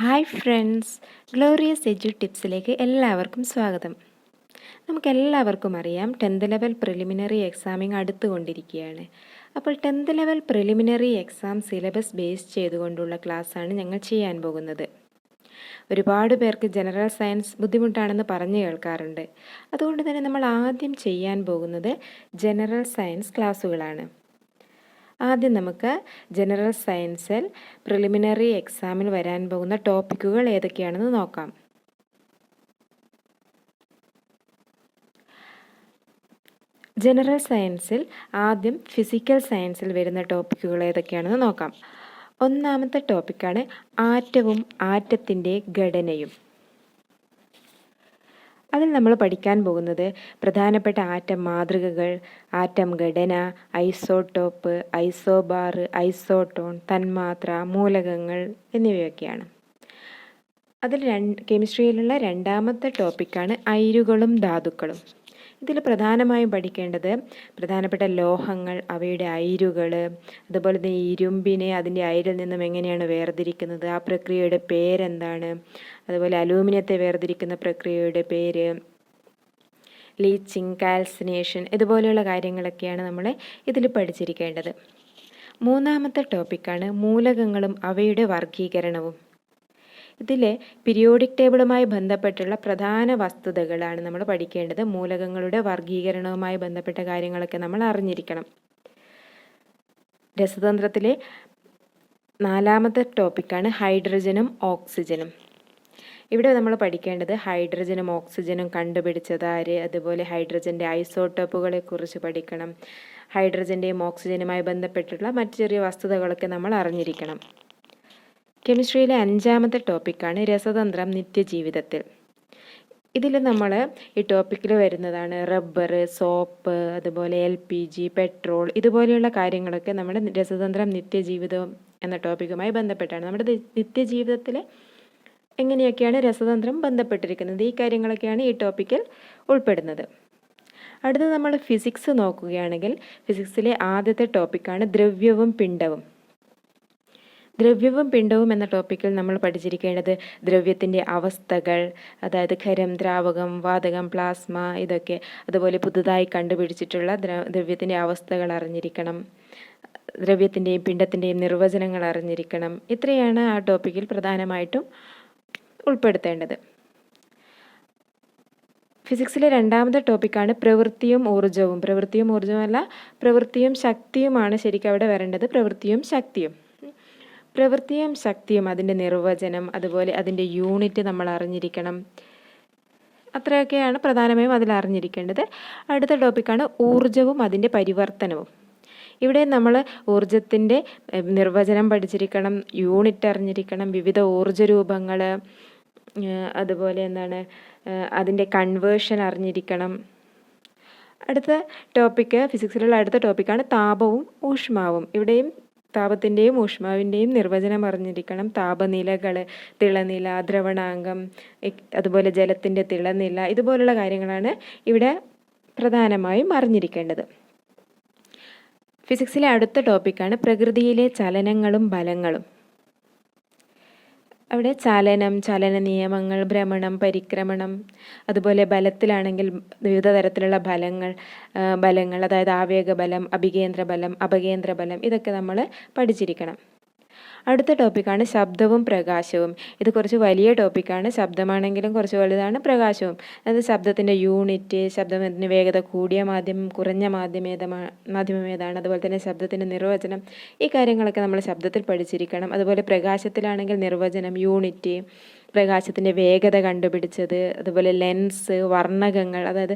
Hi friends. Glorious edu ടിപ്സിലേക്ക് എല്ലാവർക്കും സ്വാഗതം. നമുക്കെല്ലാവർക്കും അറിയാം ടെൻത്ത് ലെവൽ പ്രിലിമിനറി എക്സാമിങ് അടുത്തുകൊണ്ടിരിക്കുകയാണ്. അപ്പോൾ tenth level preliminary exam syllabus base ചെയ്തുകൊണ്ടുള്ള ക്ലാസ്സാണ് ഞങ്ങൾ ചെയ്യാൻ പോകുന്നത്. ഒരുപാട് പേർക്ക് ജനറൽ സയൻസ് ബുദ്ധിമുട്ടാണെന്ന് പറഞ്ഞു കേൾക്കാറുണ്ട്. അതുകൊണ്ട് തന്നെ നമ്മൾ ആദ്യം ചെയ്യാൻ പോകുന്നത് ജനറൽ സയൻസ് ക്ലാസ്സുകളാണ്. ആദ്യം നമുക്ക് ജനറൽ സയൻസിൽ പ്രിലിമിനറി എക്സാമിൽ വരാൻ പോകുന്ന ടോപ്പിക്കുകൾ ഏതൊക്കെയാണെന്ന് നോക്കാം. ജനറൽ സയൻസിൽ ആദ്യം ഫിസിക്കൽ സയൻസിൽ വരുന്ന ടോപ്പിക്കുകൾ ഏതൊക്കെയാണെന്ന് നോക്കാം. ഒന്നാമത്തെ ടോപ്പിക്കാണ് ആറ്റവും ആറ്റത്തിന്റെ ഘടനയും. അതിൽ നമ്മൾ പഠിക്കാൻ പോകുന്നത് പ്രധാനപ്പെട്ട ആറ്റം മാതൃകകൾ ആറ്റം ഘടന ഐസോടോപ്പ് ഐസോബാർ ഐസോട്ടോൺ തന്മാത്ര മൂലകങ്ങൾ എന്നിവയൊക്കെയാണ്. അതിൽ രണ്ട് കെമിസ്ട്രിയിലുള്ള രണ്ടാമത്തെ ടോപ്പിക്കാണ് അയിരുകളും ധാതുക്കളും. ഇതിൽ പ്രധാനമായും പഠിക്കേണ്ടത് പ്രധാനപ്പെട്ട ലോഹങ്ങൾ അവയുടെ അയിരുകൾ അതുപോലെ തന്നെ ഇരുമ്പിനെ അതിന്റെ അയിരിൽ നിന്നും എങ്ങനെയാണ് വേർതിരിക്കുന്നത് ആ പ്രക്രിയയുടെ പേരെന്താണ് അതുപോലെ അലൂമിനിയത്തെ വേർതിരിക്കുന്ന പ്രക്രിയയുടെ പേര് ലീച്ചിങ് കാൽസിനേഷൻ ഇതുപോലെയുള്ള കാര്യങ്ങളൊക്കെയാണ് നമ്മൾ ഇതിൽ പഠിച്ചിരിക്കേണ്ടത്. മൂന്നാമത്തെ ടോപ്പിക്കാണ് മൂലകങ്ങളും അവയുടെ വർഗീകരണവും ഇതിലെ പീരിയോഡിക് ടേബിളുമായി ബന്ധപ്പെട്ടുള്ള പ്രധാന വസ്തുതകളാണ് നമ്മൾ പഠിക്കേണ്ടത്. മൂലകങ്ങളുടെ വർഗീകരണവുമായി ബന്ധപ്പെട്ട കാര്യങ്ങളൊക്കെ നമ്മൾ അറിഞ്ഞിരിക്കണം. രസതന്ത്രത്തിലെ നാലാമത്തെ ടോപ്പിക്കാണ് ഹൈഡ്രജനും ഓക്സിജനും. ഇവിടെ നമ്മൾ പഠിക്കേണ്ടത് ഹൈഡ്രജനും ഓക്സിജനും കണ്ടുപിടിച്ചതാര് അതുപോലെ ഹൈഡ്രജന്റെ ഐസോട്ടോപ്പുകളെ കുറിച്ച് പഠിക്കണം. ഹൈഡ്രജന്റെയും ഓക്സിജനുമായി ബന്ധപ്പെട്ടുള്ള മറ്റു ചെറിയ വസ്തുതകളൊക്കെ നമ്മൾ അറിഞ്ഞിരിക്കണം. കെമിസ്ട്രിയിലെ അഞ്ചാമത്തെ ടോപ്പിക്കാണ് രസതന്ത്രം നിത്യജീവിതത്തിൽ. ഇതിൽ നമ്മൾ ഈ ടോപ്പിക്കിൽ വരുന്നതാണ് റബ്ബർ സോപ്പ് അതുപോലെ എൽ പി ജി പെട്രോൾ ഇതുപോലെയുള്ള കാര്യങ്ങളൊക്കെ നമ്മുടെ രസതന്ത്രം നിത്യജീവിതം എന്ന ടോപ്പിക്കുമായി ബന്ധപ്പെട്ടാണ്. നമ്മുടെ നിത്യജീവിതത്തിലെ എങ്ങനെയൊക്കെയാണ് രസതന്ത്രം ബന്ധപ്പെട്ടിരിക്കുന്നത്? ഈ കാര്യങ്ങളൊക്കെയാണ് ഈ ടോപ്പിക്കിൽ ഉൾപ്പെടുന്നത്. അടുത്ത നമ്മൾ ഫിസിക്സ് നോക്കുകയാണെങ്കിൽ ഫിസിക്സിലെ ആദ്യത്തെ ടോപ്പിക്കാണ് ദ്രവ്യവും പിണ്ഡവും. ദ്രവ്യവും പിണ്ടവും എന്ന ടോപ്പിക്കിൽ നമ്മൾ പഠിച്ചിരിക്കേണ്ടത് ദ്രവ്യത്തിന്റെ അവസ്ഥകൾ അതായത് ഖരം ദ്രാവകം വാതകം പ്ലാസ്മ ഇതൊക്കെ അതുപോലെ പുതുതായി കണ്ടുപിടിച്ചിട്ടുള്ള ദ്രവ്യത്തിന്റെ അവസ്ഥകൾ അറിഞ്ഞിരിക്കണം. ദ്രവ്യത്തിന്റെയും പിണ്ടത്തിന്റെയും നിർവചനങ്ങൾ അറിഞ്ഞിരിക്കണം. ഇത്രയാണ് ആ ടോപ്പിക്കിൽ പ്രധാനമായിട്ടും ഉൾപ്പെടുത്തേണ്ടത്. ഫിസിക്സിലെ രണ്ടാമത്തെ ടോപ്പിക്കാണ് പ്രവൃത്തിയും ഊർജവും പ്രവൃത്തിയും ഊർജവും അല്ല പ്രവൃത്തിയും ശക്തിയുമാണ് ശരിക്കും അവിടെ വരേണ്ടത്. പ്രവൃത്തിയും ശക്തിയും. പ്രവൃത്തിയും ശക്തിയും അതിന്റെ നിർവചനം അതുപോലെ അതിന്റെ യൂണിറ്റ് നമ്മൾ അറിഞ്ഞിരിക്കണം. അത്രയൊക്കെയാണ് പ്രധാനമായും അതിൽ അറിഞ്ഞിരിക്കേണ്ടത്. അടുത്ത ടോപ്പിക്കാണ് ഊർജവും അതിന്റെ പരിവർത്തനവും. ഇവിടെ നമ്മൾ ഊർജത്തിന്റെ നിർവചനം പഠിച്ചിരിക്കണം യൂണിറ്റ് അറിഞ്ഞിരിക്കണം വിവിധ ഊർജ രൂപങ്ങൾ അതുപോലെ എന്താണ് അതിന്റെ കൺവേർഷൻ അറിഞ്ഞിരിക്കണം. അടുത്ത ടോപ്പിക്ക് ഫിസിക്സിലുള്ള അടുത്ത ടോപ്പിക്കാണ് താപവും ഊഷ്മാവും. ഇവിടെയും താപത്തിന്റെയും ഊഷ്മാവിന്റെയും നിർവചനം അറിഞ്ഞിരിക്കണം. താപനിലകൾ തിളനില ദ്രവണാംഗം അതുപോലെ ജലത്തിന്റെ തിളനില ഇതുപോലുള്ള കാര്യങ്ങളാണ് ഇവിടെ പ്രധാനമായും അറിഞ്ഞിരിക്കേണ്ടത്. ഫിസിക്സിലെ അടുത്ത ടോപ്പിക്കാണ് പ്രകൃതിയിലെ ചലനങ്ങളും ബലങ്ങളും അവിടെ ചലനം ചലന നിയമങ്ങൾ ഭ്രമണം പരിക്രമണം അതുപോലെ ബലത്തിലാണെങ്കിൽ വിവിധ തരത്തിലുള്ള ബലങ്ങൾ ബലങ്ങൾ അതായത് ആവേഗ ബലം അഭികേന്ദ്ര ബലം അപകേന്ദ്ര ബലം ഇതൊക്കെ നമ്മൾ പഠിച്ചിരിക്കണം. അടുത്ത ടോപ്പിക്കാണ് ശബ്ദവും പ്രകാശവും. ഇത് കുറച്ച് വലിയ ടോപ്പിക്കാണ്. ശബ്ദമാണെങ്കിലും കുറച്ച് വലുതാണ് പ്രകാശവും. അതായത് ശബ്ദത്തിന്റെ യൂണിറ്റ് ശബ്ദത്തിന് വേഗത കൂടിയ മാധ്യമം കുറഞ്ഞ മാധ്യമേതമാ മാധ്യമം ഏതാണ് അതുപോലെ തന്നെ ശബ്ദത്തിന്റെ നിർവചനം. ഈ കാര്യങ്ങളൊക്കെ നമ്മൾ ശബ്ദത്തിൽ പഠിച്ചിരിക്കണം. അതുപോലെ പ്രകാശത്തിലാണെങ്കിൽ നിർവചനം യൂണിറ്റ് പ്രകാശത്തിന്റെ വേഗത കണ്ടുപിടിച്ചത് അതുപോലെ ലെൻസ് വർണകങ്ങൾ അതായത്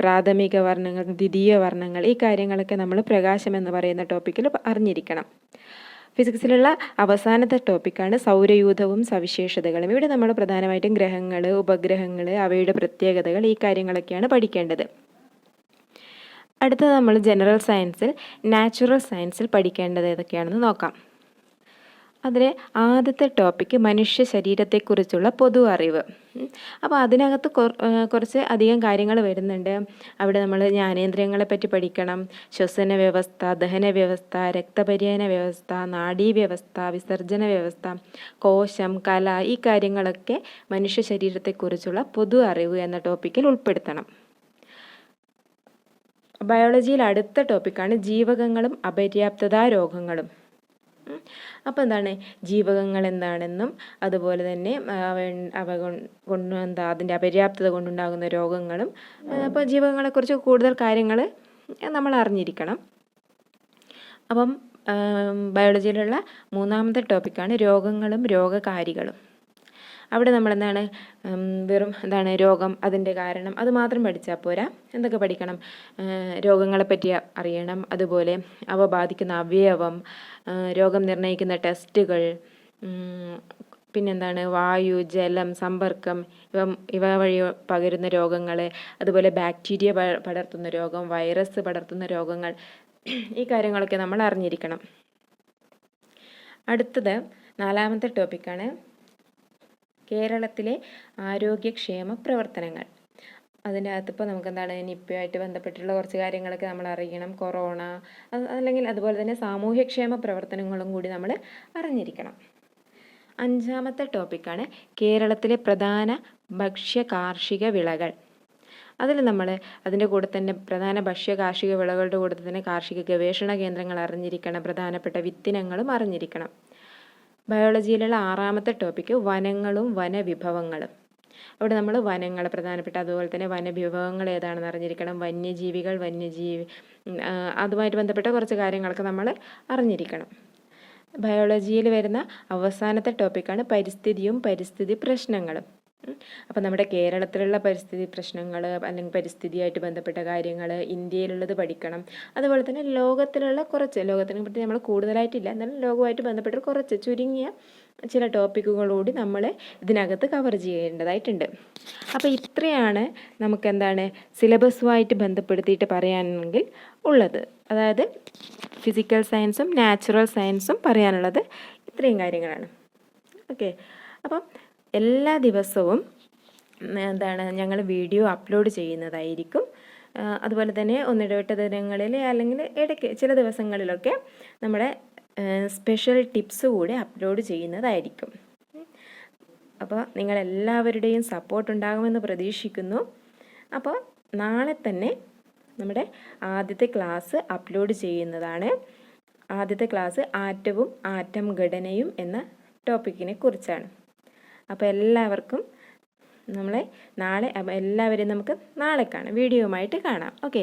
പ്രാഥമിക വർണങ്ങൾ ദ്വിതീയ വർണങ്ങൾ ഈ കാര്യങ്ങളൊക്കെ നമ്മൾ പ്രകാശം എന്ന് പറയുന്ന ടോപ്പിക്കിൽ അറിഞ്ഞിരിക്കണം. ഫിസിക്സിലുള്ള അവസാനത്തെ ടോപ്പിക്കാണ് സൗരയൂഥവും സവിശേഷതകളും. ഇവിടെ നമ്മൾ പ്രധാനമായിട്ടും ഗ്രഹങ്ങൾ ഉപഗ്രഹങ്ങൾ അവയുടെ പ്രത്യേകതകൾ ഈ കാര്യങ്ങളൊക്കെയാണ് പഠിക്കേണ്ടത്. അടുത്തത് നമ്മൾ ജനറൽ സയൻസിൽ നാച്ചുറൽ സയൻസിൽ പഠിക്കേണ്ടത് ഏതൊക്കെയാണെന്ന് നോക്കാം. അതിലെ ആദ്യത്തെ ടോപ്പിക്ക് മനുഷ്യ ശരീരത്തെക്കുറിച്ചുള്ള പൊതു അറിവ്. അപ്പോൾ അതിനകത്ത് കുറച്ച് അധികം കാര്യങ്ങൾ വരുന്നുണ്ട്. അവിടെ നമ്മൾ ജ്ഞാനേന്ദ്രിയങ്ങളെ പറ്റി പഠിക്കണം. ശ്വസന വ്യവസ്ഥ ദഹന വ്യവസ്ഥ രക്തപര്യന വ്യവസ്ഥ നാഡീ വ്യവസ്ഥ വിസർജന വ്യവസ്ഥ കോശം കല ഈ കാര്യങ്ങളൊക്കെ മനുഷ്യ ശരീരത്തെക്കുറിച്ചുള്ള പൊതു അറിവ് എന്ന ടോപ്പിക്കിൽ ഉൾപ്പെടുത്തണം. ബയോളജിയിൽ അടുത്ത ടോപ്പിക്കാണ് ജീവകങ്ങളും അപര്യാപ്തതാ രോഗങ്ങളും. അപ്പോൾ എന്താണ്? ജീവകങ്ങൾ എന്താണെന്നും അതുപോലെ തന്നെ അവ- അവ കൊണ്ട് എന്താ അതിന്റെ അപര്യാപ്തത കൊണ്ടുണ്ടാകുന്ന രോഗങ്ങളും അപ്പോൾ ജീവകങ്ങളെക്കുറിച്ച് കൂടുതൽ കാര്യങ്ങൾ നമ്മൾ അറിഞ്ഞിരിക്കണം. അപ്പം ബയോളജിയിലുള്ള മൂന്നാമത്തെ ടോപ്പിക്കാണ് രോഗങ്ങളും രോഗകാരികളും. അവിടെ നമ്മൾ എന്താണ് വെറും എന്താണ് രോഗം അതിന്റെ കാരണം അത് മാത്രം പഠിച്ചാൽ പോരാ. എന്തൊക്കെ പഠിക്കണം? രോഗങ്ങളെ പറ്റി അറിയണം. അതുപോലെ അവ ബാധിക്കുന്ന അവയവം രോഗം നിർണയിക്കുന്ന ടെസ്റ്റുകൾ പിന്നെന്താണ് വായു ജലം സമ്പർക്കം ഇവ ഇവ വഴി പകരുന്ന രോഗങ്ങൾ അതുപോലെ ബാക്ടീരിയ പടർത്തുന്ന രോഗം വൈറസ് പടർത്തുന്ന രോഗങ്ങൾ ഈ കാര്യങ്ങളൊക്കെ നമ്മൾ അറിഞ്ഞിരിക്കണം അടുത്തത് നാലാമത്തെ ടോപ്പിക്കാണ് കേരളത്തിലെ ആരോഗ്യക്ഷേമ പ്രവർത്തനങ്ങൾ. അതിന്റെ അകത്ത് ഇപ്പോൾ നമുക്ക് എന്താണ് നിപ്പയുമായിട്ട് ബന്ധപ്പെട്ടുള്ള കുറച്ച് കാര്യങ്ങളൊക്കെ നമ്മൾ അറിയണം. കൊറോണ അല്ലെങ്കിൽ അതുപോലെ തന്നെ സാമൂഹ്യക്ഷേമ പ്രവർത്തനങ്ങളും കൂടി നമ്മൾ അറിഞ്ഞിരിക്കണം. അഞ്ചാമത്തെ ടോപ്പിക്കാണ് കേരളത്തിലെ പ്രധാന ഭക്ഷ്യ കാർഷിക വിളകൾ. അതിൽ നമ്മൾ അതിന്റെ കൂടെ തന്നെ പ്രധാന ഭക്ഷ്യ കാർഷിക വിളകളുടെ കൂടെ തന്നെ കാർഷിക ഗവേഷണ കേന്ദ്രങ്ങൾ അറിഞ്ഞിരിക്കണം. പ്രധാനപ്പെട്ട വിത്തിനങ്ങളും അറിഞ്ഞിരിക്കണം. ബയോളജിയിലുള്ള ആറാമത്തെ ടോപ്പിക്ക് വനങ്ങളും വനവിഭവങ്ങളും. അവിടെ നമ്മൾ വനങ്ങൾ പ്രധാനപ്പെട്ട അതുപോലെ തന്നെ വനവിഭവങ്ങൾ ഏതാണെന്ന് അറിഞ്ഞിരിക്കണം വന്യജീവികൾ വന്യജീവി അതുമായിട്ട് ബന്ധപ്പെട്ട കുറച്ച് കാര്യങ്ങളൊക്കെ നമ്മൾ അറിഞ്ഞിരിക്കണം. ബയോളജിയിൽ വരുന്ന അവസാനത്തെ ടോപ്പിക്കാണ് പരിസ്ഥിതിയും പരിസ്ഥിതി പ്രശ്നങ്ങളും. അപ്പോൾ നമ്മുടെ കേരളത്തിലുള്ള പരിസ്ഥിതി പ്രശ്നങ്ങൾ അല്ലെങ്കിൽ പരിസ്ഥിതിയായിട്ട് ബന്ധപ്പെട്ട കാര്യങ്ങൾ ഇന്ത്യയിലുള്ളത് പഠിക്കണം. അതുപോലെ തന്നെ ലോകത്തിലുള്ള കുറച്ച് ലോകത്തിനെ പറ്റി നമ്മൾ കൂടുതലായിട്ടില്ല എന്നാലും ലോകവുമായിട്ട് ബന്ധപ്പെട്ട കുറച്ച് ചുരുങ്ങിയ ചില ടോപ്പിക്കുകളോടി നമ്മൾ ഇതിനകത്ത് കവർ ചെയ്യേണ്ടതായിട്ടുണ്ട്. അപ്പോൾ ഇത്രയാണ് നമുക്ക് എന്താണ് സിലബസുമായിട്ട് ബന്ധപ്പെടുത്തിയിട്ട് പറയാനെങ്കിൽ ഉള്ളത്. അതായത് ഫിസിക്കൽ സയൻസും നാച്ചുറൽ സയൻസും പറയാനുള്ളത് ഇത്രയും കാര്യങ്ങളാണ്. ഓക്കെ. അപ്പം എല്ലാ ദിവസവും എന്താണ് ഞങ്ങൾ വീഡിയോ അപ്ലോഡ് ചെയ്യുന്നതായിരിക്കും. അതുപോലെ തന്നെ ഒന്നിടവിട്ട ദിനങ്ങളിൽ അല്ലെങ്കിൽ ഇടയ്ക്ക് ചില ദിവസങ്ങളിലൊക്കെ നമ്മുടെ സ്പെഷ്യൽ ടിപ്സ് കൂടി അപ്ലോഡ് ചെയ്യുന്നതായിരിക്കും. അപ്പോൾ നിങ്ങളെല്ലാവരുടെയും സപ്പോർട്ട് ഉണ്ടാകുമെന്ന് പ്രതീക്ഷിക്കുന്നു. അപ്പോൾ നാളെ തന്നെ നമ്മുടെ ആദ്യത്തെ ക്ലാസ് അപ്ലോഡ് ചെയ്യുന്നതാണ്. ആദ്യത്തെ ക്ലാസ് ആറ്റവും ആറ്റം ഘടനയും എന്ന ടോപ്പിക്കിനെ കുറിച്ചാണ്. അപ്പോൾ എല്ലാവർക്കും നമ്മളെ നാളെ എല്ലാവരെയും നമുക്ക് നാളെ കാണാം. വീഡിയോയുമായിട്ട് കാണാം. ഓക്കെ